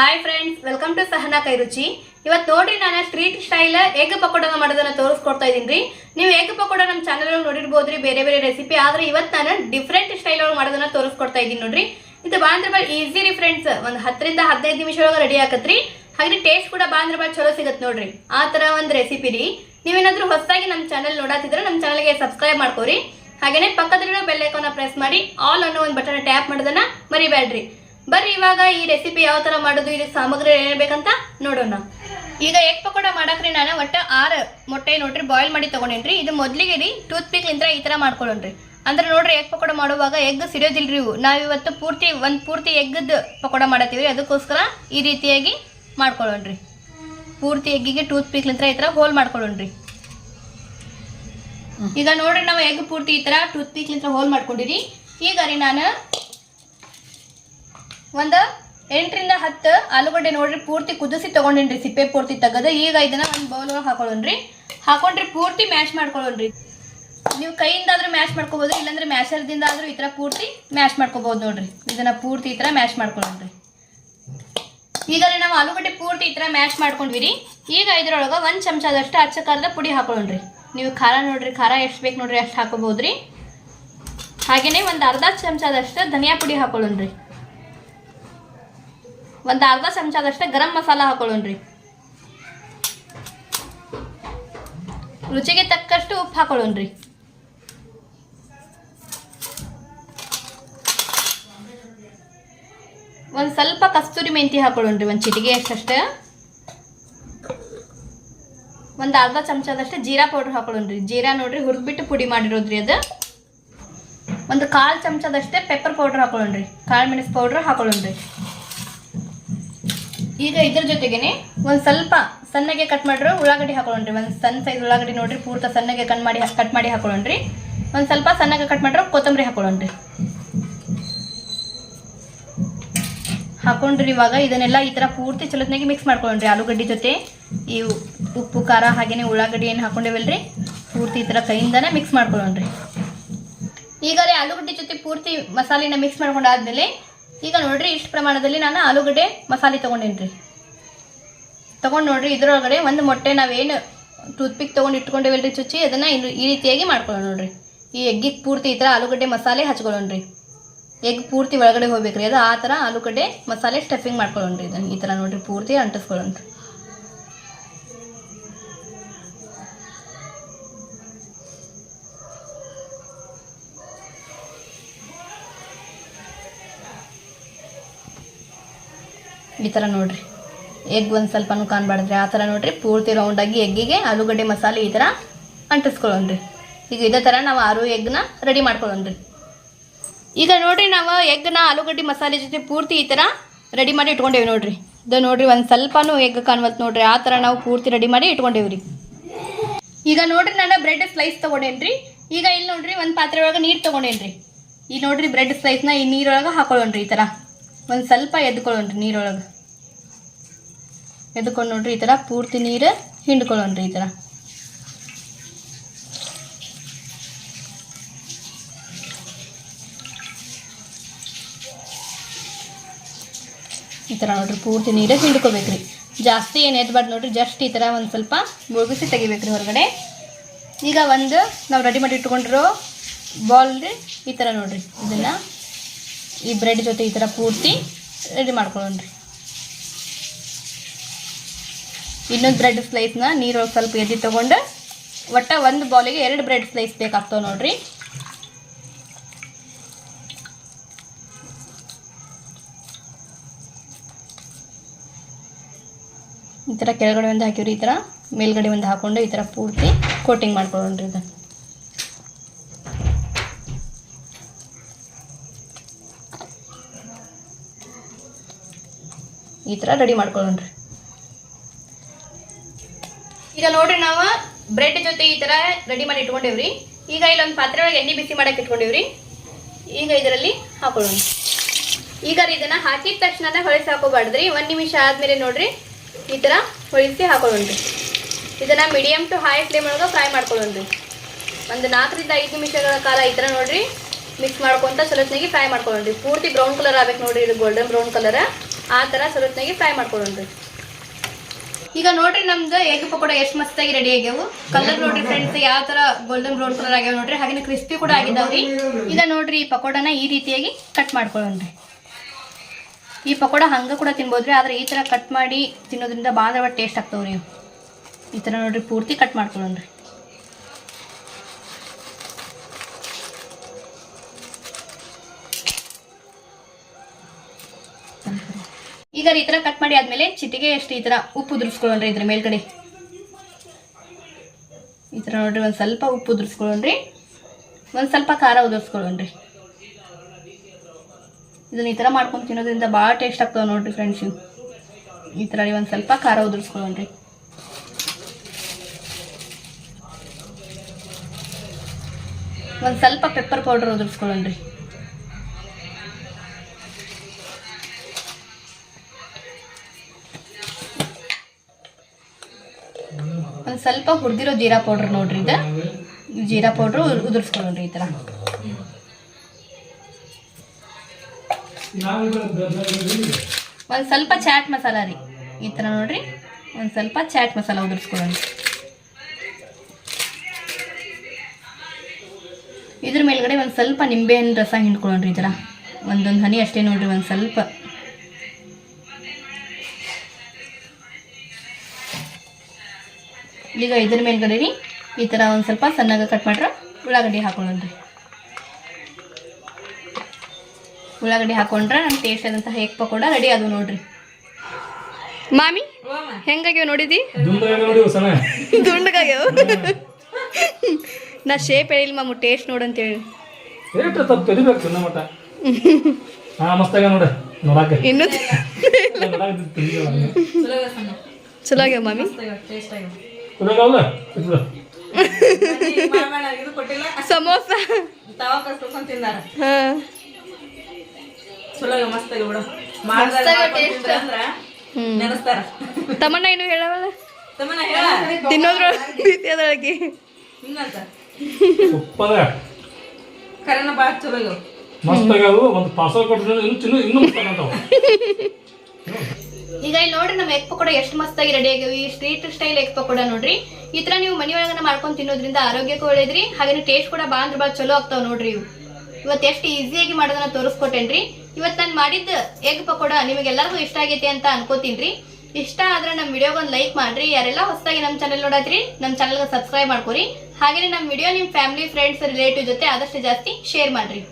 Hi friends welcome to Sahana Kairuchi ಇವತ್ತು ನೋಡಿ ನಾನು ಸ್ಟ್ರೀಟ್ ಸ್ಟೈಲ್ ಏಕ ಪಕೋಡನ ಮಾಡೋದನ್ನ ತೋರಿಸ್ಕೊಡ್ತಾ ಇದೀನಿ ರೀ ನೀವು ಏಕ ಪಕೋಡ ನಮ್ಮ ಚಾನಲ್ ನೋಡಿರ್ಬೋದ್ರಿ, ಬೇರೆ ಬೇರೆ ರೆಸಿಪಿ ಆದ್ರೆ ಇವತ್ತು ನಾನು ಡಿಫ್ರೆಂಟ್ ಸ್ಟೈಲ್ ಒಳಗೆ ಮಾಡೋದನ್ನ ತೋರಿಸ್ಕೊಡ್ತಾ ಇದೀನಿ ನೋಡ್ರಿ. ಇದು ಬಾ ಅಂದ್ರೆ ಭಾಳ ಈಸಿ ರೀ ಫ್ರೆಂಡ್ಸ್ ಒಂದು ಹತ್ತರಿಂದ ಹದಿನೈದು ನಿಮಿಷ ಒಳಗೆ ರೆಡಿ ಆಕತ್ರಿ ಹಾಗೆ ಟೇಸ್ಟ್ ಕೂಡ ಬಾ ಅಂದ್ರೆ ಭಾಳ ಚಲೋ ಸಿಗತ್ ನೋಡ್ರಿ. ಆ ತರ ಒಂದು ರೆಸಿಪಿ ರೀ. ನೀವೇನಾದ್ರೂ ಹೊಸದಾಗಿ ನಮ್ಮ ಚಾನಲ್ ನೋಡತ್ತಿದ್ರೆ ನಮ್ಮ ಚಾನಲ್ಗೆ ಸಬ್ಸ್ಕ್ರೈಬ್ ಮಾಡ್ಕೋರಿ. ಹಾಗೇನೆ ಪಕ್ಕದಲ್ಲಿರೋ ಬೆಲ್ ಐಕಾನ್ ಪ್ರೆಸ್ ಮಾಡಿ ಆಲ್ ಅನ್ನೋ ಒಂದು ಬಟನ್ ಟ್ಯಾಪ್ ಮಾಡೋದನ್ನ ಮರಿಬೇಡ್ರಿ ಬರ್ರಿ, ಇವಾಗ ಈ ರೆಸಿಪಿ ಯಾವ ತರ ಮಾಡೋದು ಇದು ಸಾಮಗ್ರಿ ಏನ್ ಬೇಕಂತ ನೋಡೋಣ. ಈಗ ಎಗ್ ಪಕೋಡ ಮಾಡಕ್ರಿ ನಾನು, ಒಟ್ಟು ಆರು ಮೊಟ್ಟೆ ನೋಡ್ರಿ ಬಾಯ್ಲ್ ಮಾಡಿ ತಗೊಂಡೇನ್ರಿ. ಇದು ಮೊದ್ಲಿಗೆ ರೀ ಟೂತ್ ಪಿಕ್ ಲಿಂತ್ರ ಈ ತರ ಮಾಡ್ಕೊಳ್ಳೋಣ್ರಿ ಅಂದ್ರೆ ನೋಡ್ರಿ ಎಗ್ ಪಕೋಡ ಮಾಡುವಾಗ ಎಗ್ ಸಿಡಿಯೋದಿಲ್ರಿ ಇವು. ನಾವು ಇವತ್ತು ಪೂರ್ತಿ, ಒಂದ್ ಪೂರ್ತಿ ಎಗ್ಗದ ಪಕೋಡ ಮಾಡತ್ತೀವಿ. ಅದಕ್ಕೋಸ್ಕರ ಈ ರೀತಿಯಾಗಿ ಮಾಡ್ಕೊಳ್ಳೋಣ್ರಿ ಪೂರ್ತಿ ಎಗ್ಗಿಗೆ ಟೂತ್ ಪಿಕ್ ಲಿಂತ್ರ ಈ ತರ ಹೋಲ್ ಮಾಡ್ಕೊಳ್ಳೋಣ್ರಿ ಈಗ ನೋಡ್ರಿ, ನಾವು ಎಗ್ ಪೂರ್ತಿ ಈ ತರ ಟೂತ್ ಪಿಕ್ ಲಿಂತ್ರ ಹೋಲ್ ಮಾಡ್ಕೊಂಡಿರಿ. ಈಗ ರೀ ನಾನು ಒಂದು, ಎಂಟರಿಂದ ಹತ್ತು ಆಲೂಗಡ್ಡೆ ನೋಡ್ರಿ, ಪೂರ್ತಿ ಕುದಿಸಿ ತಗೊಂಡೇನ್ರಿ, ಸಿಪ್ಪೆ ಪೂರ್ತಿ ತೆಗೆದು. ಈಗ ಇದನ್ನ ಒಂದು ಬೌಲ್ ಹಾಕೊಳ್ಳೋಣ್ರಿ. ಹಾಕೊಂಡ್ರಿ, ಪೂರ್ತಿ ಮ್ಯಾಶ್ ಮಾಡ್ಕೊಳ್ಳೋಣ್ರಿ. ನೀವು ಕೈಯಿಂದಾದ್ರೂ ಮ್ಯಾಶ್ ಮಾಡ್ಕೋಬೋದು, ಇಲ್ಲಾಂದ್ರೆ ಮ್ಯಾಶರ್ದಿಂದ ಆದ್ರೂ ಈ ಥರ ಪೂರ್ತಿ ಮ್ಯಾಶ್ ಮಾಡ್ಕೋಬೋದು ನೋಡ್ರಿ. ಇದನ್ನ ಪೂರ್ತಿ ಈ ಥರ ಮ್ಯಾಶ್ ಮಾಡ್ಕೊಳ್ಳೋಣ್ರಿ. ಈಗ ನಾವು ಆಲೂಗಡ್ಡೆ ಪೂರ್ತಿ ಈ ಥರ ಮ್ಯಾಶ್ ಮಾಡ್ಕೊಂಡ್ವಿ ರೀ ಈಗ ಇದರೊಳಗೆ ಒಂದು ಚಮಚದಷ್ಟು ಅಚ್ಚ ಖಾರದ ಪುಡಿ ಹಾಕೊಳ್ಳೋಣ್ರಿ. ನೀವು ಖಾರ ನೋಡ್ರಿ, ಖಾರ ಎಷ್ಟು ಬೇಕು ನೋಡ್ರಿ ಅಷ್ಟು ಹಾಕೋಬೋದ್ರಿ. ಹಾಗೇನೆ ಒಂದು ಅರ್ಧ ಚಮಚದಷ್ಟು ಧನಿಯಾ ಪುಡಿ ಹಾಕೊಳ್ಳೋಣ್ರಿ. ಒಂದು ಅರ್ಧ ಚಮಚದಷ್ಟೇ ಗರಂ ಮಸಾಲ ಹಾಕೊಳ್ಳೋಣ್ರಿ. ರುಚಿಗೆ ತಕ್ಕಷ್ಟು ಉಪ್ಪು ಹಾಕೊಳ್ಳೋಣ್ರಿ. ಒಂದು ಸ್ವಲ್ಪ ಕಸ್ತೂರಿ ಮೆಂತಿ ಹಾಕೊಳ್ಳೋಣ್ರಿ, ಒಂದು ಚಿಟಿಗೆ ಅಷ್ಟಷ್ಟೇ. ಒಂದು ಅರ್ಧ ಚಮಚದಷ್ಟು ಜೀರಾ ಪೌಡ್ರ್ ಹಾಕೊಳ್ಳೋಣ್ರಿ. ಜೀರಾ ನೋಡ್ರಿ ಹುರಿದ್ಬಿಟ್ಟು ಪುಡಿ ಮಾಡಿರೋದ್ರಿ ಅದು. ಒಂದು ಕಾಲು ಚಮಚದಷ್ಟೇ ಪೆಪ್ಪರ್ ಪೌಡ್ರ್ ಹಾಕೊಳ್ಳೋಣ್ರಿ. ಕಾಳು ಮೆಣಸು ಪೌಡ್ರ್ ಹಾಕೊಳ್ಳೋಣ್ರಿ. ಈಗ ಇದ್ರ ಜೊತೆಗೇನೆ ಒಂದು ಸ್ವಲ್ಪ ಸಣ್ಣಗೆ ಕಟ್ ಮಾಡಿರೋ ಉಳ್ಳಾಗಡ್ಡಿ ಹಾಕೊಳ್ಳೋಣ್ರಿ. ಒಂದು ಸಣ್ಣ ಸೈಜ್ ಉಳ್ಳಾಗಡ್ಡಿ ನೋಡ್ರಿ, ಪೂರ್ತ ಸಣ್ಣಗೆ ಕಟ್ ಮಾಡಿ ಕಟ್ ಮಾಡಿ ಹಾಕೊಳ್ಳೋಣ್ರಿ. ಒಂದು ಸ್ವಲ್ಪ ಸಣ್ಣಗೆ ಕಟ್ ಮಾಡಿರೋ ಕೊತ್ತಂಬರಿ ಹಾಕೊಳ್ಳೋಣ್ರಿ. ಹಾಕೊಂಡ್ರಿ ಇವಾಗ ಇದನ್ನೆಲ್ಲ ಈ ಥರ ಪೂರ್ತಿ ಚಲೋತ್ನಾಗಿ ಮಿಕ್ಸ್ ಮಾಡ್ಕೊಳ್ಳೋಣ್ರಿ ಆಲೂಗಡ್ಡಿ ಜೊತೆ. ಈ ಉಪ್ಪು, ಖಾರ ಹಾಗೇನೆ ಉಳ್ಳಾಗಡ್ಡಿ ಏನು ಹಾಕೊಂಡಿವಲ್ರಿ? ಪೂರ್ತಿ ಈ ಥರ ಕೈಯಿಂದನೇ ಮಿಕ್ಸ್ ಮಾಡ್ಕೊಳ್ಳೋಣ್ರಿ. ಈಗಲೇ ಆಲೂಗಡ್ಡೆ ಜೊತೆ ಪೂರ್ತಿ ಮಸಾಲೆನ ಮಿಕ್ಸ್ ಮಾಡ್ಕೊಂಡಾದ್ಮೇಲೆ ಈಗ ನೋಡ್ರಿ ಇಷ್ಟು ಪ್ರಮಾಣದಲ್ಲಿ ನಾನು ಆಲೂಗಡ್ಡೆ ಮಸಾಲೆ ತೊಗೊಂಡೇನ್ರಿ. ತೊಗೊಂಡು ನೋಡ್ರಿ ಇದರೊಳಗಡೆ ಒಂದು ಮೊಟ್ಟೆ ನಾವೇನು ಟೂತ್ ಪಿಕ್ ತೊಗೊಂಡು ಇಟ್ಕೊಂಡಿವಲ್ರಿ ಚುಚ್ಚಿ, ಅದನ್ನು ಈ ರೀತಿಯಾಗಿ ಮಾಡ್ಕೊಳ್ಳೋಣ ನೋಡ್ರಿ. ಈ ಎಗ್ಗಿಗೆ ಪೂರ್ತಿ ಈ ಥರ ಆಲೂಗಡ್ಡೆ ಮಸಾಲೆ ಹಚ್ಕೊಳ್ಳೋಣ್ರಿ. ಎಗ್ ಪೂರ್ತಿ ಒಳಗಡೆ ಹೋಗ್ಬೇಕ್ರಿ, ಅದು ಆ ಥರ ಆಲೂಗಡ್ಡೆ ಮಸಾಲೆ ಸ್ಟಫಿಂಗ್ ಮಾಡ್ಕೊಳ್ಳೋಣ್ರಿ ಇದನ್ನು. ಈ ಥರ ನೋಡ್ರಿ ಪೂರ್ತಿ ಅಂಟಿಸ್ಕೊಳ್ಳೋಣ್ರಿ. ಈ ಥರ ನೋಡ್ರಿ. ಎಗ್ ಒಂದು ಸ್ವಲ್ಪನೂ ಕಾಣಬಾರ್ದ್ರಿ. ಆ ಥರ ನೋಡ್ರಿ, ಪೂರ್ತಿ ರೌಂಡಾಗಿ ಎಗ್ಗಿಗೆ ಆಲೂಗಡ್ಡೆ ಮಸಾಲೆ ಈ ಥರ ಅಂಟಿಸ್ಕೊಳ್ಳೋಣ್ರಿ. ಈಗ ಇದೇ ಥರ ನಾವು ಆರು ಎಗ್ನ ರೆಡಿ ಮಾಡ್ಕೊಳ್ಳೋಣ್ರಿ. ಈಗ ನೋಡ್ರಿ ನಾವು ಎಗ್ನ ಆಲೂಗಡ್ಡೆ ಮಸಾಲೆ ಜೊತೆ ಪೂರ್ತಿ ಈ ಥರ ರೆಡಿ ಮಾಡಿ ಇಟ್ಕೊಂಡೇವಿ ನೋಡ್ರಿ. ಇದು ನೋಡ್ರಿ ಒಂದು ಸ್ವಲ್ಪನೂ ಎಗ್ ಕಾಣ್ವಲ್ತು ನೋಡ್ರಿ. ಆ ಥರ ನಾವು ಪೂರ್ತಿ ರೆಡಿ ಮಾಡಿ ಇಟ್ಕೊಂಡೇವ್ರಿ. ಈಗ ನೋಡ್ರಿ ನಾನು ಬ್ರೆಡ್ ಸ್ಲೈಸ್ ತೊಗೊಂಡೇನ್ರಿ. ಈಗ ಇಲ್ಲಿ ನೋಡ್ರಿ ಒಂದು ಪಾತ್ರೆ ಒಳಗೆ ನೀರು ತೊಗೊಂಡೇನ್ರಿ. ಈಗ ನೋಡ್ರಿ ಬ್ರೆಡ್ ಸ್ಲೈಸ್ನ ಈ ನೀರೊಳಗೆ ಹಾಕೊಳ್ಳೋಣ್ರಿ ಈ ಥರ ಒಂದು ಸ್ವಲ್ಪ ಎದ್ಕೊಳ್ಳೋಣ್ರಿ ನೀರೊಳಗೆ. ಎದ್ಕೊಂಡು ನೋಡ್ರಿ ಈ ಥರ ಪೂರ್ತಿ ನೀರು ಹಿಂಡ್ಕೊಳ್ಳೋಣ್ರಿ ಈ ಥರ ಈ ಥರ ನೋಡ್ರಿ ಪೂರ್ತಿ ನೀರು ಹಿಂಡ್ಕೋಬೇಕ್ರಿ. ಜಾಸ್ತಿ ಏನು ಎದ್ಬಾರ್ದು ನೋಡ್ರಿ, ಜಸ್ಟ್ ಈ ಥರ ಒಂದು ಸ್ವಲ್ಪ ಮುಳುಗಿಸಿ ತೆಗಿಬೇಕ್ರಿ ಹೊರಗಡೆ. ಈಗ ಒಂದು ನಾವು ರೆಡಿ ಮಾಡಿ ಇಟ್ಕೊಂಡಿರೋ ಬಾಲ್ ಈ ಥರ ನೋಡ್ರಿ. ಇದನ್ನು ಈ ಬ್ರೆಡ್ ಜೊತೆ ಈ ಥರ ಪೂರ್ತಿ ರೆಡಿ ಮಾಡ್ಕೊಳ್ಳೋಣ್ರಿ ಇನ್ನೊಂದು ಬ್ರೆಡ್ ಸ್ಲೈಸ್ನ ನೀರೊಳಗೆ ಸ್ವಲ್ಪ ಎದ್ದು ತೊಗೊಂಡು ಒಟ್ಟ ಒಂದು ಬೌಲಿಗೆ ಎರಡು ಬ್ರೆಡ್ ಸ್ಲೈಸ್ ಬೇಕಾಗ್ತವೆ ನೋಡ್ರಿ. ಈ ಥರ ಕೆಳಗಡೆ ಒಂದು ಹಾಕಿವ್ರಿ, ಈ ಥರ ಮೇಲ್ಗಡೆ ಒಂದು ಹಾಕೊಂಡು ಈ ಥರ ಪೂರ್ತಿ ಕೋಟಿಂಗ್ ಮಾಡ್ಕೊಳ್ಳೋಣ್ರಿ ಇದನ್ನು. ಈ ಥರ ರೆಡಿ ಮಾಡ್ಕೊಳ್ಳೋಣ್ರಿ. ಈಗ ನೋಡ್ರಿ ನಾವು ಬ್ರೆಡ್ ಜೊತೆ ಈ ಥರ ರೆಡಿ ಮಾಡಿ ಇಟ್ಕೊಂಡೇವ್ರಿ. ಈಗ ಇಲ್ಲೊಂದು ಪಾತ್ರೆ ಒಳಗೆ ಎಣ್ಣೆ ಬಿಸಿ ಮಾಡಕ್ಕೆ ಇಟ್ಕೊಂಡಿವ್ರಿ. ಈಗ ಇದರಲ್ಲಿ ಹಾಕೊಳ್ಳೋಣ. ಈಗ ಇದನ್ನ ಹಾಕಿದ ತಕ್ಷಣ ಹೊಳಿಸಿ ಹಾಕೋಬಾರ್ದ್ರಿ. ಒಂದು ನಿಮಿಷ ಆದ್ಮೇಲೆ ನೋಡ್ರಿ ಈ ಥರ ಹೊಳಿಸಿ ಹಾಕೊಳ್ಳೋಣ್ರಿ ಇದನ್ನ ಮೀಡಿಯಮ್ ಟು ಹೈ ಫ್ಲೇಮ್ ಒಳಗೆ ಫ್ರೈ ಮಾಡ್ಕೊಳ್ಳೋಣ್ರಿ ಒಂದು ನಾಲ್ಕರಿಂದ ಐದು ನಿಮಿಷಗಳ ಕಾಲ ಈ ಥರ ನೋಡ್ರಿ ಮಿಕ್ಸ್ ಮಾಡ್ಕೊಂತ ಸ್ವಲ್ಪನಾಗಿ ಫ್ರೈ ಮಾಡ್ಕೊಳ್ಳೋಣ್ರಿ ಪೂರ್ತಿ ಬ್ರೌನ್ ಕಲರ್ ಆಗ್ಬೇಕು ನೋಡ್ರಿ, ಇದು ಗೋಲ್ಡನ್ ಬ್ರೌನ್ ಕಲರ್ ಆ ಥರ ಸ್ವಲ್ಪನಾಗಿ ಫ್ರೈ ಮಾಡ್ಕೊಳ್ಳೋಣ್ರಿ ಈಗ ನೋಡ್ರಿ ನಮ್ದು ಎಗ್ ಪಕೋಡ ಎಷ್ಟು ಮಸ್ತಾಗಿ ರೆಡಿ ಆಗ್ಯಾವು. ಕಲರ್ ನೋಡ್ರಿ ಫ್ರೆಂಡ್ಸ್ ಯಾವ ತರ ಗೋಲ್ಡನ್ ಬ್ರೌನ್ ಕಲರ್ ಆಗ್ಯಾವ ನೋಡ್ರಿ ಹಾಗೆ ಕ್ರಿಸ್ಪಿ ಕೂಡ ಆಗಿದಾವ್ರಿ. ಈಗ ನೋಡ್ರಿ ಈ ಪಕೋಡನ ಈ ರೀತಿಯಾಗಿ ಕಟ್ ಮಾಡ್ಕೊಳ್ಳೋಣ ಈ ಪಕೋಡ ಹಂಗ ಕೂಡ ತಿನ್ಬೋದ್ರಿ, ಆದ್ರೆ ಈ ತರ ಕಟ್ ಮಾಡಿ ತಿನ್ನೋದ್ರಿಂದ ಭಾಳ ಟೇಸ್ಟ್ ಆಗ್ತಾವ್ರಿ ಈ ತರ ನೋಡ್ರಿ ಪೂರ್ತಿ ಕಟ್ ಮಾಡ್ಕೊಳ್ಳೋಣ್ರಿ. ಈಗ ಈ ತರ ಕಟ್ ಮಾಡಿ ಆದಮೇಲೆ ಚಿಟಿಗೆ ಎಷ್ಟು ಈ ತರ ಉಪ್ಪು ಉದುರಿಸ್ಕೊಳ್ಳೋಣ್ರಿ ಇದ್ರ ಮೇಲ್ಗಡೆ. ಈ ತರ ನೋಡ್ರಿ ಒಂದು ಸ್ವಲ್ಪ ಉಪ್ಪು ಉದುರಿಸ್ಕೊಳ್ಳೋಣ್ರಿ ಒಂದ್ ಸ್ವಲ್ಪ ಖಾರ ಉದುರಿಸ್ಕೊಳ್ಳೋಣ್ರಿ ಇದನ್ನ ಈ ತರ ಮಾಡ್ಕೊಂಡು ತಿನ್ನೋದ್ರಿಂದ ಭಾಳ ಟೇಸ್ಟ್ ಆಗ್ತಾವ ನೋಡ್ರಿ ಫ್ರೆಂಡ್ಸ್ ಈ ತರ ಒಂದ್ ಸ್ವಲ್ಪ ಖಾರ ಉದುರಿಸ್ಕೊಳ್ಳೋಣ್ರಿ ಒಂದ್ ಸ್ವಲ್ಪ ಪೆಪ್ಪರ್ ಪೌಡರ್ ಉದುರಿಸ್ಕೊಳ್ಳೋಣ್ರಿ ಒಂದ್ ಸ್ವಲ್ಪ ಹುರಿದಿರೋ ಜೀರಾ ಪೌಡ್ರ್ ನೋಡ್ರಿ ಇದು. ಜೀರಾ ಪೌಡ್ರು ಉದುರಿಸ್ಕೊಳ್ಳೋಣ್ರಿ ಈ ಥರ ಒಂದು ಸ್ವಲ್ಪ ಚಾಟ್ ಮಸಾಲ ರೀ. ಈ ಥರ ನೋಡ್ರಿ. ಒಂದು ಸ್ವಲ್ಪ ಚಾಟ್ ಮಸಾಲ ಉದುರಿಸ್ಕೊಳ್ಳೋಣ ಇದ್ರ ಮೇಲ್ಗಡೆ ಒಂದು ಸ್ವಲ್ಪ ನಿಂಬೆಹಣ್ಣು ರಸ ಹಿಂಡ್ಕೊಳ್ಳೋಣ್ರಿ ಈ ಥರ ಒಂದೊಂದು ಹನಿ ಅಷ್ಟೇ ನೋಡ್ರಿ, ಒಂದು ಸ್ವಲ್ಪ. ಈಗ ಇದ್ರ ಮೇಲ್ಗಡೆ ರೀ ಈ ಥರ ಒಂದು ಸ್ವಲ್ಪ ಸಣ್ಣಗೆ ಕಟ್ ಮಾಡ್ರೆ ಉಳ್ಳಾಗಡ್ಡಿ ಹಾಕೊಳ್ಳೋಣ್ರಿ. ಉಳ್ಳಾಗಡ್ಡಿ ಹಾಕೊಂಡ್ರೆ ನಮ್ಮ ಟೇಸ್ಟ್ ಆದಂತಹ ಎಗ್ ಪಕೋಡ ರೆಡಿ ಅದು ನೋಡ್ರಿ. ಮಾಮಿ ಹೆಂಗಾಗ್ಯಾವ ನೋಡಿದಿ? ದುಂಡಾಗ ನೋಡಿ ಸನ ದುಂಡಗಾಗ್ಯಾವ? ನಾ ಶೇಪ್ ಹೇಳಿಲ್ಲ ಮಾಮು ಟೇಸ್ಟ್ ನೋಡಂತೇಳಿ ಇನ್ನೂ. ಚಲೋ ಆಗ್ಯಾವ ಮಾಮಿ. ಸಮೋಸ. ತಮ್ಮಣ್ಣ ಏನು ಹೇಳವಲ್ಲ? ತಿನ್ನೋದ್ರ ಹಿಂಗಂತ ಕರೆನ ಬಾಳ ಚಲೋ ಮಸ್ತಾಗವು ಒಂದು ಪಾರ್ಸಲ್ ಕೊಟ್ಟಿದ್ರೆ ಇನ್ನು ಇನ್ನೂ ಮಸ್ತಾಗಂತಾವ ಈಗ ಇಲ್ಲಿ ನೋಡ್ರಿ ನಮ್ಮ ಎಗ್ ಪಕೋಡ ಎಷ್ಟು ಮಸ್ತಾಗಿ ರೆಡಿ ಆಗಿವೆ ಈ ಸ್ಟ್ರೀಟ್ ಸ್ಟೈಲ್ ಎಗ್ ಪಕೋಡ ನೋಡ್ರಿ. ಈ ತರ ನೀವು ಮನಿ ಒಳಗನ ಮಾಡ್ಕೊಂಡು ತಿನ್ನೋದ್ರಿಂದ ಆರೋಗ್ಯಕ್ಕೂ ಒಳ್ಳೇದ್ರಿ. ಹಾಗೇನೆ ಟೇಸ್ಟ್ ಕೂಡ ಬಾ ಅಂದ್ರೆ ಭಾಳ ಚಲೋ ಆಗ್ತಾವ ನೋಡ್ರಿ ಇವು. ಇವತ್ತು ಎಷ್ಟು ಈಸಿಯಾಗಿ ಮಾಡೋದನ್ನ ತೋರಿಸ್ಕೊಟ್ಟೇನ್ರಿ. ಇವತ್ತು ನಾನು ಮಾಡಿದ್ದ ಎಗ್ ಪಕೋಡ ನಿಮಗೆಲ್ಲರಿಗೂ ಇಷ್ಟ ಆಗೈತೆ ಅಂತ ಅನ್ಕೋತೀನ್ರಿ. ಇಷ್ಟ ಆದ್ರೆ ನಮ್ಮ ವಿಡಿಯೋಗೊಂದು ಲೈಕ್ ಮಾಡ್ರಿ. ಯಾರೆಲ್ಲ ಹೊಸದಾಗಿ ನಮ್ಮ ಚಾನಲ್ ನೋಡತ್ರಿ, ನಮ್ಮ ಚಾನಲ್ಗೆ ಸಬ್ಸ್ಕ್ರೈಬ್ ಮಾಡ್ಕೊರಿ. ಹಾಗೇನೆ ನಮ್ಮ ವಿಡಿಯೋ ನಿಮ್ಮ ಫ್ಯಾಮಿಲಿ ಫ್ರೆಂಡ್ಸ್ ರಿಲೇಟಿವ್ ಜೊತೆ ಆದಷ್ಟು ಜಾಸ್ತಿ ಶೇರ್ ಮಾಡ್ರಿ.